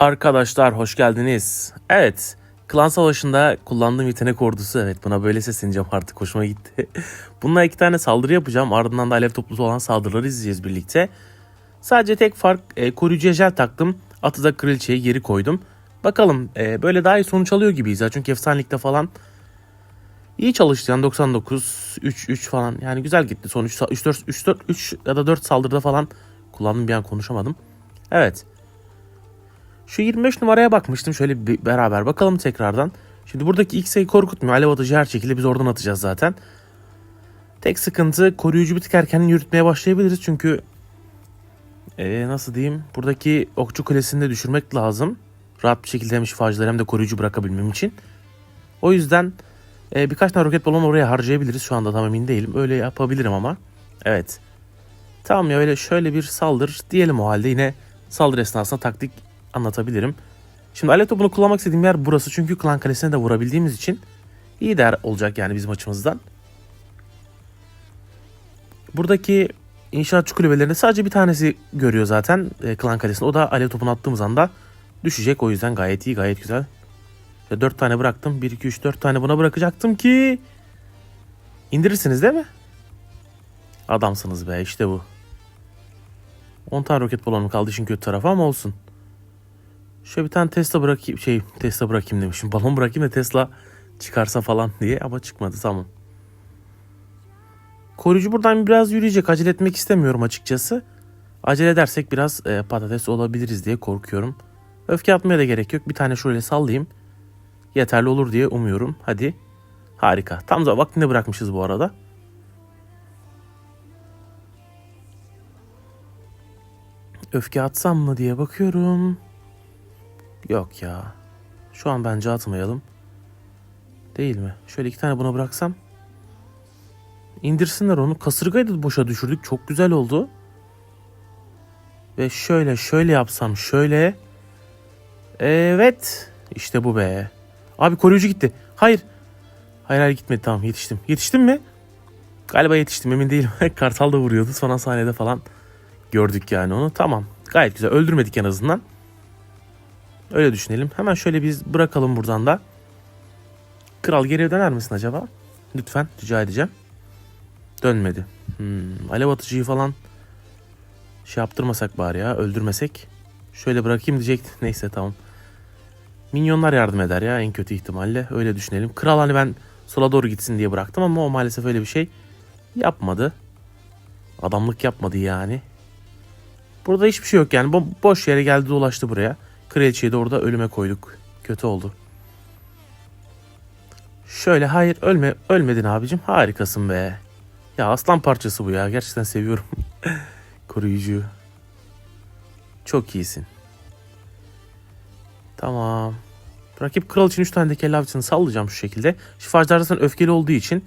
Arkadaşlar hoş geldiniz. Evet, klan savaşında kullandığım yetenek ordusu. Evet buna böyle sesleneceğim artık hoşuma gitti. Bununla iki tane saldırı yapacağım. Ardından da alev toplusu olan saldırıları izleyeceğiz birlikte. Sadece tek fark e, koruyucu ejel taktım. Atı da kraliçeye geri koydum. Bakalım e, böyle daha iyi sonuç alıyor gibiyiz ya. Çünkü efsanelikte falan iyi çalıştı. Yani 99, 3, 3 falan. Yani güzel gitti. Son 3, 3, 4, 3, 4, 3 ya da 4 saldırıda falan kullandım bir an konuşamadım. Evet. Şu 25 numaraya bakmıştım. Şöyle bir beraber bakalım tekrardan. Şimdi buradaki X'e korkutmuyor. Alev atıcı her şekilde biz oradan atacağız zaten. Tek sıkıntı koruyucu bir tık erken yürütmeye başlayabiliriz. Çünkü ee, nasıl diyeyim? Buradaki okçu kulesini de düşürmek lazım. Rahat bir şekilde hem şifacıları hem de koruyucu bırakabilmem için. O yüzden e, birkaç tane roket balon oraya harcayabiliriz. Şu anda tam emin değilim. Öyle yapabilirim ama. Evet. Tamam ya öyle şöyle bir saldır diyelim o halde. Yine saldırı esnasında taktik anlatabilirim. Şimdi alev topunu kullanmak istediğim yer burası. Çünkü klan kalesine de vurabildiğimiz için iyi değer olacak yani bizim açımızdan. Buradaki inşaatçı kulübelerinde sadece bir tanesi görüyor zaten e, klan kalesinde. O da alev topunu attığımız anda düşecek. O yüzden gayet iyi gayet güzel. Ya 4 tane bıraktım. 1, 2, 3, 4 tane buna bırakacaktım ki indirirsiniz değil mi? Adamsınız be işte bu. 10 tane roket balonum kaldı işin kötü tarafı ama olsun. Şöyle bir tane Tesla bırakayım şey Tesla bırakayım demişim. Balon bırakayım da Tesla çıkarsa falan diye ama çıkmadı tamam. Koruyucu buradan biraz yürüyecek. Acele etmek istemiyorum açıkçası. Acele edersek biraz e, patates olabiliriz diye korkuyorum. Öfke atmaya da gerek yok. Bir tane şöyle sallayayım. Yeterli olur diye umuyorum. Hadi. Harika. Tam da vaktinde bırakmışız bu arada. Öfke atsam mı diye bakıyorum. Yok ya. Şu an bence atmayalım. Değil mi? Şöyle iki tane buna bıraksam. İndirsinler onu. Kasırgayı da boşa düşürdük. Çok güzel oldu. Ve şöyle şöyle yapsam şöyle. Evet. İşte bu be. Abi koruyucu gitti. Hayır. Hayır hayır gitmedi tamam yetiştim. Yetiştim mi? Galiba yetiştim emin değilim. Kartal da vuruyordu. Son saniyede falan gördük yani onu. Tamam. Gayet güzel. Öldürmedik en azından. Öyle düşünelim. Hemen şöyle biz bırakalım buradan da. Kral geriye döner misin acaba? Lütfen rica edeceğim. Dönmedi. Hmm, alev atıcıyı falan şey yaptırmasak bari ya öldürmesek. Şöyle bırakayım diyecekti. Neyse tamam. Minyonlar yardım eder ya en kötü ihtimalle. Öyle düşünelim. Kral hani ben sola doğru gitsin diye bıraktım ama o maalesef öyle bir şey yapmadı. Adamlık yapmadı yani. Burada hiçbir şey yok yani. Bo- boş yere geldi dolaştı buraya. Kraliçeyi de orada ölüme koyduk. Kötü oldu. Şöyle hayır ölme ölmedin abicim. Harikasın be. Ya aslan parçası bu ya. Gerçekten seviyorum. Koruyucu. Çok iyisin. Tamam. Rakip kral için 3 tane de kelle avcısını sallayacağım şu şekilde. Şifacılar zaten öfkeli olduğu için.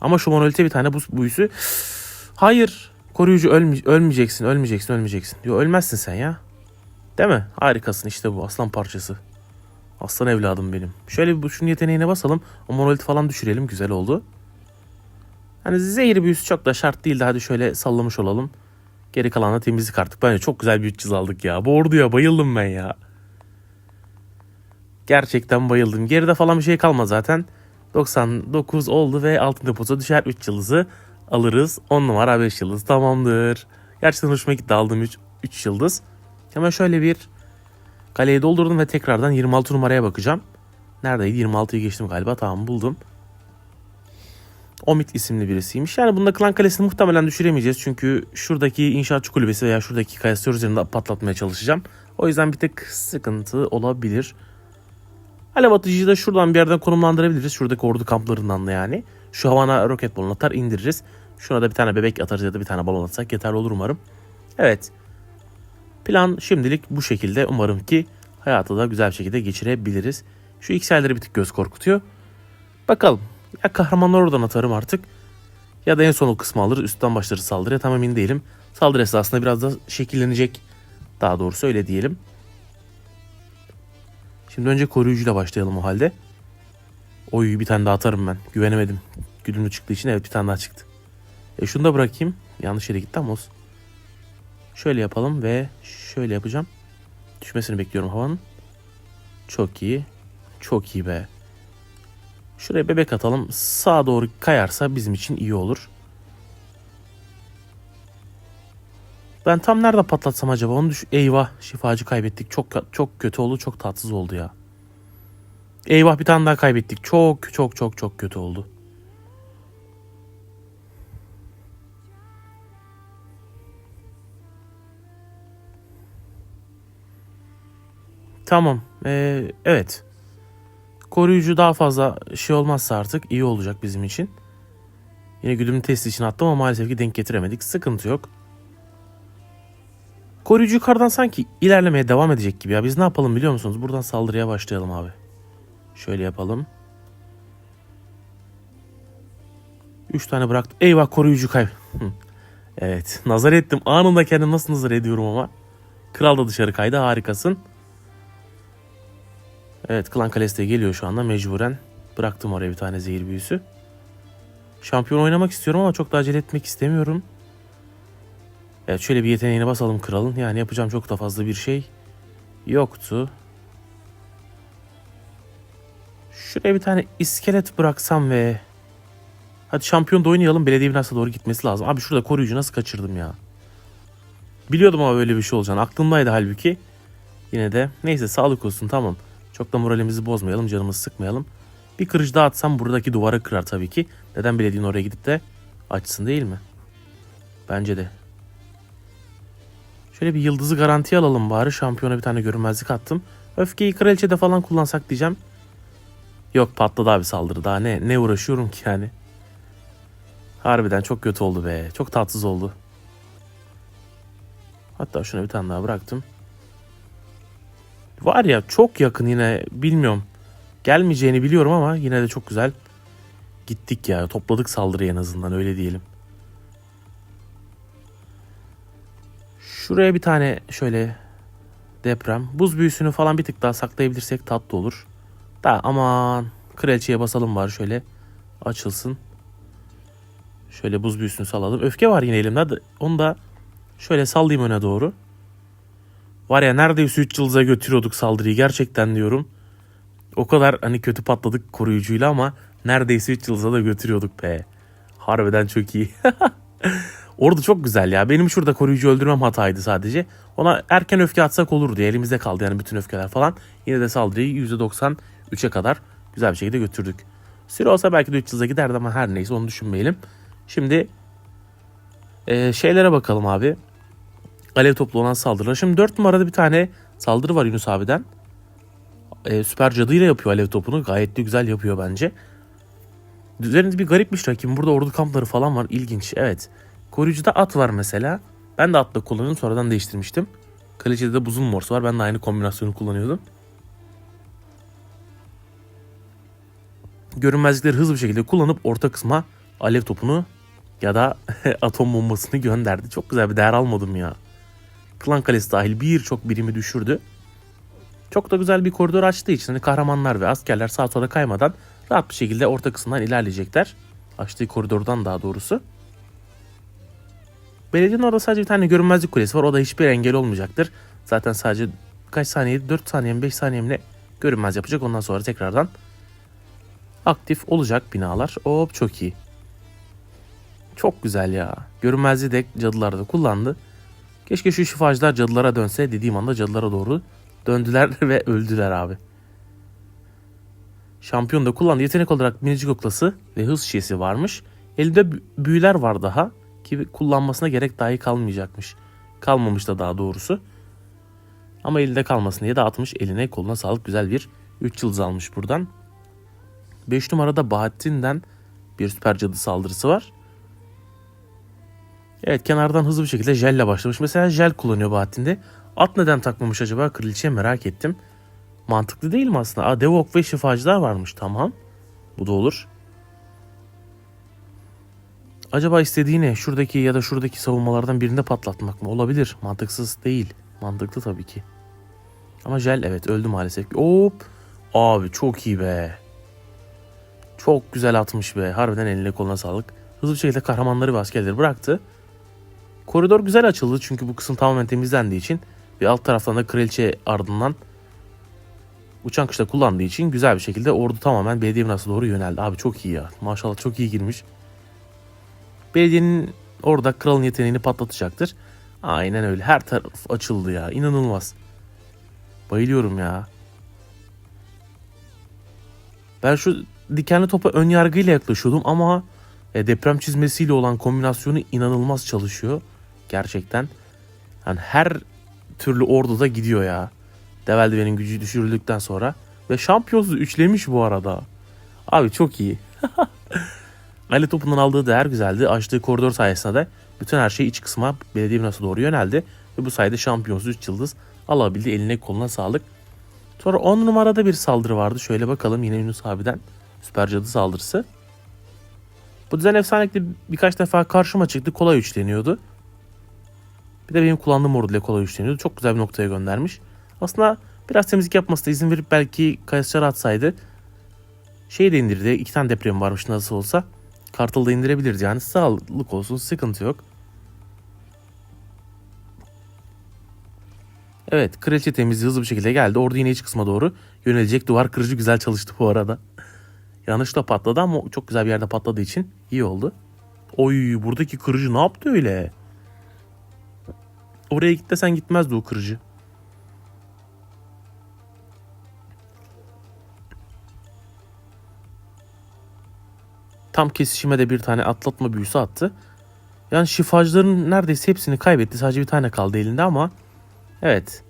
Ama şu monolite bir tane bu büyüsü. Hayır. Koruyucu ölme- ölmeyeceksin, ölmeyeceksin, ölmeyeceksin. Diyor ölmezsin sen ya. Değil mi? Harikasın işte bu aslan parçası. Aslan evladım benim. Şöyle bir şunun yeteneğine basalım. O monoliti falan düşürelim. Güzel oldu. Hani zehir büyüsü çok da şart değil de hadi şöyle sallamış olalım. Geri kalanla temizlik artık. Bence çok güzel bir 300 aldık ya. Bu orduya bayıldım ben ya. Gerçekten bayıldım. Geride falan bir şey kalmadı zaten. 99 oldu ve altın deposu düşer 3 yıldızı alırız. 10 numara 5 yıldız tamamdır. Gerçekten hoşuma gitti aldığım 3, 3 yıldız. Hemen şöyle bir kaleyi doldurdum ve tekrardan 26 numaraya bakacağım. Neredeydi? 26'yı geçtim galiba. Tamam buldum. Omit isimli birisiymiş. Yani bunda klan kalesini muhtemelen düşüremeyeceğiz. Çünkü şuradaki inşaatçı kulübesi veya şuradaki kayasör üzerinde patlatmaya çalışacağım. O yüzden bir tık sıkıntı olabilir. Alev atıcıyı da şuradan bir yerden konumlandırabiliriz. Şuradaki ordu kamplarından da yani. Şu havana roket balon atar indiririz. Şuna da bir tane bebek atarız ya da bir tane balon atsak yeterli olur umarım. Evet. Plan şimdilik bu şekilde. Umarım ki hayatı da güzel bir şekilde geçirebiliriz. Şu XL'leri bir tık göz korkutuyor. Bakalım. Ya kahramanlar oradan atarım artık. Ya da en son o kısmı alır üstten başlarız saldırıya tam emin değilim. Saldırı esasında biraz da şekillenecek. Daha doğrusu öyle diyelim. Şimdi önce koruyucuyla başlayalım o halde. Oy bir tane daha atarım ben. Güvenemedim. Güdümlü çıktığı için evet bir tane daha çıktı. E şunu da bırakayım. Yanlış yere gitti ama olsun. Şöyle yapalım ve şöyle yapacağım. Düşmesini bekliyorum havanın. Çok iyi. Çok iyi be. Şuraya bebek atalım. Sağa doğru kayarsa bizim için iyi olur. Ben tam nerede patlatsam acaba onu düş... Eyvah şifacı kaybettik. Çok çok kötü oldu. Çok tatsız oldu ya. Eyvah bir tane daha kaybettik. Çok çok çok çok kötü oldu. Tamam. Ee, evet. Koruyucu daha fazla şey olmazsa artık iyi olacak bizim için. Yine güdümlü test için attım ama maalesef ki denk getiremedik. Sıkıntı yok. Koruyucu yukarıdan sanki ilerlemeye devam edecek gibi ya. Biz ne yapalım biliyor musunuz? Buradan saldırıya başlayalım abi. Şöyle yapalım. 3 tane bıraktım. Eyvah koruyucu kay. Hı. evet nazar ettim. Anında kendim nasıl nazar ediyorum ama. Kral da dışarı kaydı harikasın. Evet Klan Kalesi de geliyor şu anda mecburen. Bıraktım oraya bir tane zehir büyüsü. Şampiyon oynamak istiyorum ama çok da acele etmek istemiyorum. Evet şöyle bir yeteneğine basalım kralın. Yani yapacağım çok da fazla bir şey yoktu. Şuraya bir tane iskelet bıraksam ve... Hadi şampiyon da oynayalım. Belediye binasına doğru gitmesi lazım. Abi şurada koruyucu nasıl kaçırdım ya. Biliyordum ama böyle bir şey olacağını. Aklımdaydı halbuki. Yine de neyse sağlık olsun tamam. Çok da moralimizi bozmayalım, canımızı sıkmayalım. Bir kırıcı daha atsam buradaki duvarı kırar tabii ki. Neden belediyenin oraya gidip de açsın değil mi? Bence de. Şöyle bir yıldızı garantiye alalım bari. Şampiyona bir tane görünmezlik attım. Öfkeyi kraliçede falan kullansak diyeceğim. Yok patladı abi saldırı. Daha ne ne uğraşıyorum ki yani. Harbiden çok kötü oldu be. Çok tatsız oldu. Hatta şuna bir tane daha bıraktım. Var ya çok yakın yine bilmiyorum. Gelmeyeceğini biliyorum ama yine de çok güzel. Gittik ya topladık saldırıyı en azından öyle diyelim. Şuraya bir tane şöyle deprem. Buz büyüsünü falan bir tık daha saklayabilirsek tatlı olur. Da aman kraliçeye basalım var şöyle açılsın. Şöyle buz büyüsünü salalım. Öfke var yine elimde. Onu da şöyle sallayayım öne doğru. Var ya neredeyse 3 yıldıza götürüyorduk saldırıyı gerçekten diyorum. O kadar hani kötü patladık koruyucuyla ama neredeyse 3 yıldıza da götürüyorduk be. Harbiden çok iyi. Orada çok güzel ya. Benim şurada koruyucu öldürmem hataydı sadece. Ona erken öfke atsak olur diye elimizde kaldı yani bütün öfkeler falan. Yine de saldırıyı %93'e kadar güzel bir şekilde götürdük. Süre olsa belki de 3 yılda giderdi ama her neyse onu düşünmeyelim. Şimdi e, şeylere bakalım abi. Alev toplu olan saldırılar. Şimdi 4 numarada bir tane saldırı var Yunus abiden. E, süper cadıyla yapıyor alev topunu. Gayet de güzel yapıyor bence. Üzerinde bir garipmiş rakibim. Burada ordu kampları falan var. İlginç. Evet. Koruyucuda at var mesela. Ben de atla kullanıyorum. Sonradan değiştirmiştim. Kalecide de buzun morsu var. Ben de aynı kombinasyonu kullanıyordum. Görünmezlikleri hızlı bir şekilde kullanıp orta kısma alev topunu ya da atom bombasını gönderdi. Çok güzel bir değer almadım ya. Klan Kalesi dahil birçok birimi düşürdü. Çok da güzel bir koridor açtığı için hani kahramanlar ve askerler sağa sola kaymadan rahat bir şekilde orta kısımdan ilerleyecekler. Açtığı koridordan daha doğrusu. Belediyenin orada sadece bir tane görünmezlik kulesi var. O da hiçbir engel olmayacaktır. Zaten sadece kaç saniye 4 saniye mi 5 saniye mi görünmez yapacak. Ondan sonra tekrardan aktif olacak binalar. Hop çok iyi. Çok güzel ya. Görünmezliği de cadılar da kullandı. Keşke şu şifacılar cadılara dönse dediğim anda cadılara doğru döndüler ve öldüler abi. Şampiyon da kullandı. Yetenek olarak minicik oklası ve hız şişesi varmış. Elinde bü- büyüler var daha ki kullanmasına gerek dahi kalmayacakmış. Kalmamış da daha doğrusu. Ama elinde kalmasın diye dağıtmış. Eline koluna sağlık güzel bir 3 yıldız almış buradan. 5 numarada Bahattin'den bir süper cadı saldırısı var. Evet kenardan hızlı bir şekilde jelle başlamış. Mesela jel kullanıyor Bahattin'de. At neden takmamış acaba? Kraliçeye merak ettim. Mantıklı değil mi aslında? Aa, Devok ve şifacılar varmış. Tamam. Bu da olur. Acaba istediği ne? Şuradaki ya da şuradaki savunmalardan birinde patlatmak mı? Olabilir. Mantıksız değil. Mantıklı tabii ki. Ama Jel evet öldü maalesef. Hop. Abi çok iyi be. Çok güzel atmış be. Harbiden eline koluna sağlık. Hızlı bir şekilde kahramanları ve askerleri bıraktı. Koridor güzel açıldı çünkü bu kısım tamamen temizlendiği için Ve alt taraftan da kraliçe ardından uçan kışla kullandığı için güzel bir şekilde ordu tamamen belediye binası doğru yöneldi. Abi çok iyi ya. Maşallah çok iyi girmiş. Belediyenin orada kralın yeteneğini patlatacaktır. Aynen öyle. Her taraf açıldı ya. İnanılmaz. Bayılıyorum ya. Ben şu dikenli topa ön yargıyla yaklaşıyordum ama e, deprem çizmesiyle olan kombinasyonu inanılmaz çalışıyor. Gerçekten. Yani her türlü orduda gidiyor ya. Develdiven'in gücü düşürüldükten sonra. Ve şampiyonluğu üçlemiş bu arada. Abi çok iyi. Ali topundan aldığı değer güzeldi. Açtığı koridor sayesinde de bütün her şey iç kısma belediye binası doğru yöneldi. Ve bu sayede şampiyonsuz 3 yıldız alabildi. Eline koluna sağlık. Sonra 10 numarada bir saldırı vardı. Şöyle bakalım yine Yunus abiden. Süper cadı saldırısı. Bu düzen efsanelikle birkaç defa karşıma çıktı. Kolay üçleniyordu. Bir de benim kullandığım orduyla kolay üçleniyordu. Çok güzel bir noktaya göndermiş. Aslında biraz temizlik yapmasına izin verip belki Kayısçar'ı atsaydı şey de indirdi. İki tane deprem varmış nasıl olsa. Kartal da indirebilirdi yani. Sağlık olsun sıkıntı yok. Evet kraliçe temizliği hızlı bir şekilde geldi. Orada yine iç kısma doğru yönelecek. Duvar kırıcı güzel çalıştı bu arada. Yanlışla patladı ama çok güzel bir yerde patladığı için iyi oldu. Oy buradaki kırıcı ne yaptı öyle? Oraya git desen gitmezdi o kırıcı. Tam kesişime de bir tane atlatma büyüsü attı. Yani şifacıların neredeyse hepsini kaybetti. Sadece bir tane kaldı elinde ama evet.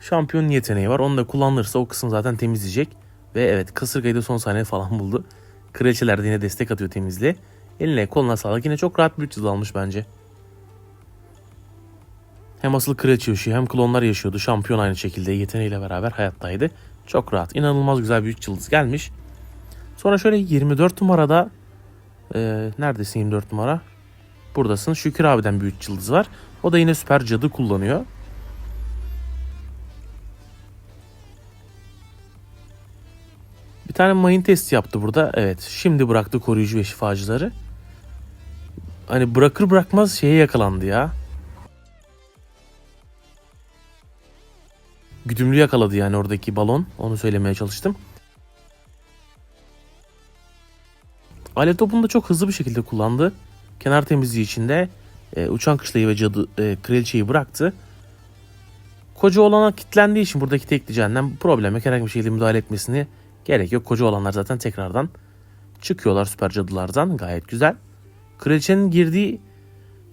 Şampiyonun yeteneği var. Onu da kullanırsa o kısım zaten temizleyecek. Ve evet kasırgayı da son saniye falan buldu. Kraliçeler de yine destek atıyor temizliğe. Eline koluna sağlık. Yine çok rahat bir 300 almış bence. Hem asıl kraliçe yaşıyor hem klonlar yaşıyordu. Şampiyon aynı şekilde yeteneğiyle beraber hayattaydı. Çok rahat. İnanılmaz güzel bir 3 yıldız gelmiş. Sonra şöyle 24 numarada e, neredesin 24 numara? Buradasın. Şükür abiden bir 3 yıldız var. O da yine süper cadı kullanıyor. Bir tane mayın testi yaptı burada. Evet. Şimdi bıraktı koruyucu ve şifacıları. Hani bırakır bırakmaz şeye yakalandı ya. Güdümlü yakaladı yani oradaki balon. Onu söylemeye çalıştım. Alev topunu da çok hızlı bir şekilde kullandı. Kenar temizliği içinde e, uçan kışlayı ve cadı e, kraliçeyi bıraktı. Koca olana kilitlendiği için buradaki tekli cehennem probleme herhangi bir şekilde müdahale etmesini gerek yok. Koca olanlar zaten tekrardan çıkıyorlar süper cadılardan. Gayet güzel. Kraliçenin girdiği...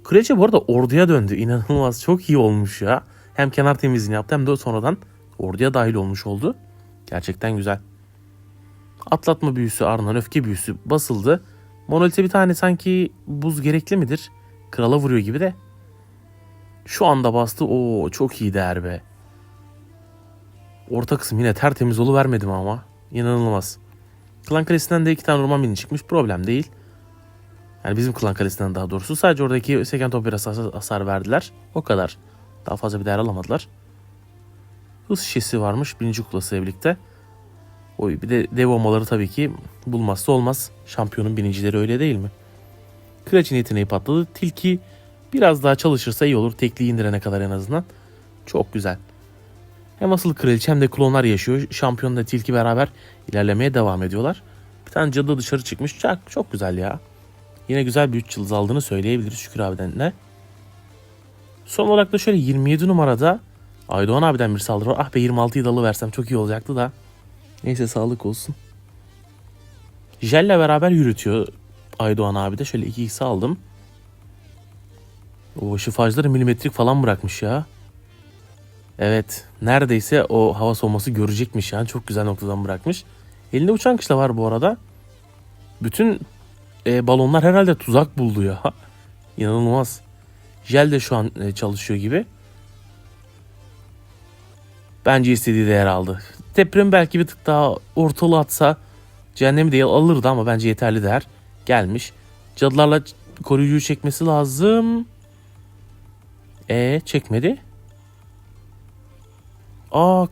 Kraliçe bu arada orduya döndü. İnanılmaz çok iyi olmuş ya. Hem kenar temizliğini yaptı hem de sonradan orduya dahil olmuş oldu. Gerçekten güzel. Atlatma büyüsü ardından öfke büyüsü basıldı. Monolite bir tane sanki buz gerekli midir? Krala vuruyor gibi de. Şu anda bastı. Oo çok iyi değer be. Orta kısım yine tertemiz vermedim ama. İnanılmaz. Klan Kalesi'nden de iki tane orman mini çıkmış. Problem değil. Yani bizim Klan Kalesi'nden daha doğrusu. Sadece oradaki Second Opera hasar, hasar verdiler. O kadar. Daha fazla bir değer alamadılar. Hız şişesi varmış birinci kuplasıyla birlikte. Oy bir de dev olmaları tabii ki bulmazsa olmaz. Şampiyonun birincileri öyle değil mi? Kraliçenin yeteneği patladı. Tilki biraz daha çalışırsa iyi olur. Tekliği indirene kadar en azından. Çok güzel. Hem asıl kraliçe hem de klonlar yaşıyor. Şampiyonla tilki beraber ilerlemeye devam ediyorlar. Bir tane cadı dışarı çıkmış. Çok, çok güzel ya. Yine güzel bir 3 yıldız aldığını söyleyebiliriz Şükür abiden de. Son olarak da şöyle 27 numarada Aydoğan abiden bir saldırı var. Ah be 26'yı dalı versem çok iyi olacaktı da. Neyse sağlık olsun. Jel'le beraber yürütüyor Aydoğan abi de. Şöyle 2x aldım. O şifacıları milimetrik falan bırakmış ya. Evet. Neredeyse o hava soğuması görecekmiş yani. Çok güzel noktadan bırakmış. Elinde uçan kışla var bu arada. Bütün e, balonlar herhalde tuzak buldu ya. İnanılmaz. Jel de şu an e, çalışıyor gibi. Bence istediği değer aldı. Deprem belki bir tık daha ortalı atsa cehennemi değil alırdı ama bence yeterli değer gelmiş. Cadılarla koruyucuyu çekmesi lazım. E çekmedi. Aa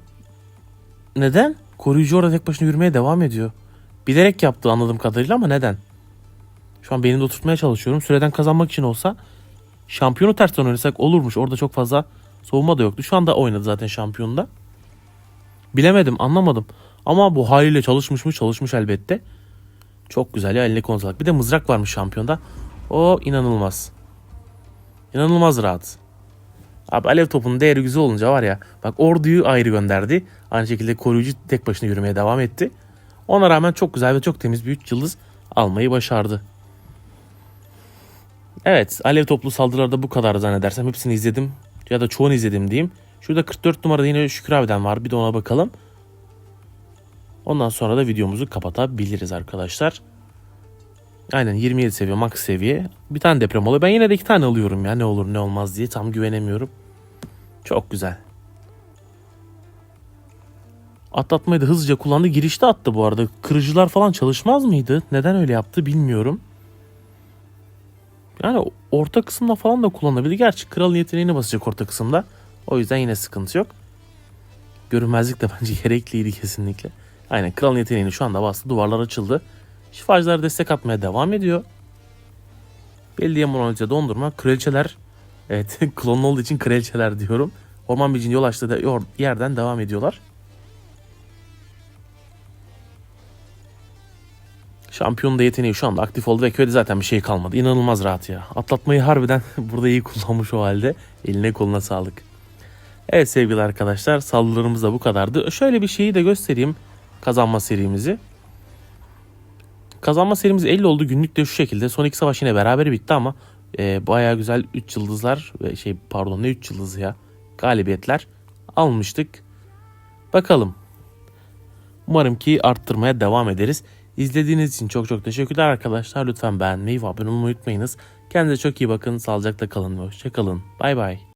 neden? Koruyucu orada tek başına yürümeye devam ediyor. Bilerek yaptı anladığım kadarıyla ama neden? Şu an beynimde oturtmaya çalışıyorum. Süreden kazanmak için olsa şampiyonu tersten oynasak olurmuş. Orada çok fazla Savunma da yoktu. Şu anda oynadı zaten şampiyonda. Bilemedim anlamadım. Ama bu haliyle çalışmış mı? Çalışmış elbette. Çok güzel ya eline konsolak. Bir de mızrak varmış şampiyonda. O inanılmaz. İnanılmaz rahat. Abi alev topunun değeri güzel olunca var ya. Bak orduyu ayrı gönderdi. Aynı şekilde koruyucu tek başına yürümeye devam etti. Ona rağmen çok güzel ve çok temiz bir 3 yıldız almayı başardı. Evet alev toplu saldırılarda bu kadar zannedersem. Hepsini izledim. Ya da çoğunu izledim diyeyim. Şurada 44 numarada yine Şükür abiden var. Bir de ona bakalım. Ondan sonra da videomuzu kapatabiliriz arkadaşlar. Aynen 27 seviye max seviye. Bir tane deprem oluyor. Ben yine de iki tane alıyorum ya ne olur ne olmaz diye tam güvenemiyorum. Çok güzel. Atlatmayı da hızlıca kullandı. Girişte attı bu arada. Kırıcılar falan çalışmaz mıydı? Neden öyle yaptı bilmiyorum. Yani orta kısımda falan da kullanabilir. Gerçi kralın yeteneğini basacak orta kısımda. O yüzden yine sıkıntı yok. Görünmezlik de bence gerekliydi kesinlikle. Aynen kralın yeteneğini şu anda bastı. Duvarlar açıldı. Şifacılar destek atmaya devam ediyor. Belediye monolite dondurma. Kraliçeler evet klon olduğu için kraliçeler diyorum. Orman Bici'nin yol açtığı yerden devam ediyorlar. Şampiyonun da yeteneği şu anda aktif oldu ve köyde zaten bir şey kalmadı. İnanılmaz rahat ya. Atlatmayı harbiden burada iyi kullanmış o halde. Eline koluna sağlık. Evet sevgili arkadaşlar saldırılarımız da bu kadardı. Şöyle bir şeyi de göstereyim kazanma serimizi. Kazanma serimiz 50 oldu. Günlük de şu şekilde. Son iki savaş yine beraber bitti ama e, bayağı güzel 3 yıldızlar ve şey pardon ne 3 yıldızı ya galibiyetler almıştık. Bakalım. Umarım ki arttırmaya devam ederiz. İzlediğiniz için çok çok teşekkürler arkadaşlar. Lütfen beğenmeyi ve abone olmayı unutmayınız. Kendinize çok iyi bakın. Sağlıcakla kalın ve hoşçakalın. Bay bay.